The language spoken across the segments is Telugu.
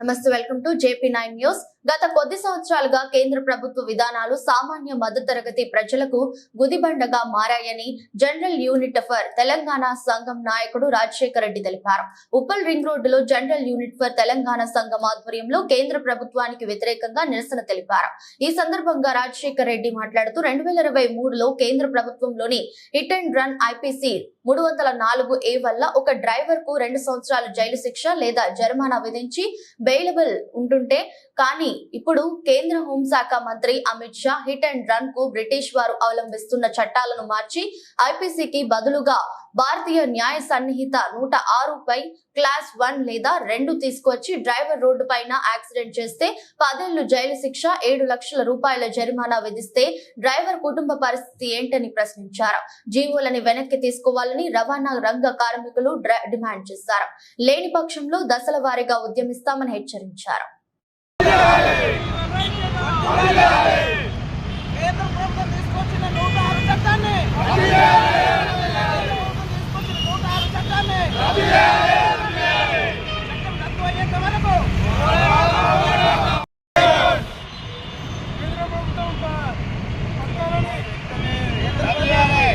నమస్తే welcome to JP nine news గత కొద్ది సంవత్సరాలుగా కేంద్ర ప్రభుత్వ విధానాలు సామాన్య మధ్యతరగతి ప్రజలకు గుదిబండగా మారాయని జనరల్ యూనిట్ ఫర్ తెలంగాణ సంఘం నాయకుడు రాజశేఖర రెడ్డి తెలిపారు. ఉప్పల్ రింగ్ రోడ్డులో జనరల్ యూనిట్ ఫర్ తెలంగాణ సంఘం ఆధ్వర్యంలో కేంద్ర ప్రభుత్వానికి వ్యతిరేకంగా నిరసన తెలిపారు. ఈ సందర్భంగా రాజశేఖర రెడ్డి మాట్లాడుతూ రెండు వేల ఇరవై మూడులో కేంద్ర ప్రభుత్వంలోని హిట్ అండ్ రన్ ఐపీసీ మూడు వందల నాలుగు ఏ వల్ల ఒక డ్రైవర్కు రెండు సంవత్సరాలు జైలు శిక్ష లేదా జరిమానా విధించి బెయిలబుల్ ఉంటుంటే కానీ ఇప్పుడు కేంద్ర హోంశాఖ మంత్రి అమిత్ షా హిట్ అండ్ రన్కు బ్రిటిష్ వారు అవలంబిస్తున్న చట్టాలను మార్చి ఐపీసీకి బదులుగా భారతీయ న్యాయ సన్నిహిత నూట ఆరుపై క్లాస్ వన్ లేదా రెండు తీసుకొచ్చి డ్రైవర్ రోడ్డు పైన యాక్సిడెంట్ చేస్తే పదేళ్ళు జైలు శిక్ష ఏడు లక్షల రూపాయల జరిమానా విధిస్తే డ్రైవర్ కుటుంబ పరిస్థితి ఏంటని ప్రశ్నించారు. జీవోలని వెనక్కి తీసుకోవాలని రవాణా రంగ కార్మికులు డిమాండ్ చేశారు. లేని పక్షంలో దశల వారీగా ఉద్యమిస్తామని హెచ్చరించారు కేంద్ర ప్రభుత్వం తీసుకొచ్చిన నూట ఆరు చట్టాన్ని తీసుకొచ్చిన నూట ఆరు చట్టాన్ని చట్టం రద్దు అయ్యేంత వరకు కేంద్ర ప్రభుత్వం పట్టాలని రద్దు చేయాలి.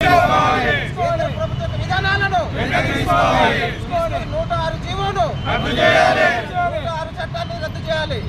కేంద్ర ప్రభుత్వ విధానాలను తీసుకొని నూట ఆరు జీవోను నూట ఆరు చట్టాన్ని రద్దు చేయాలి.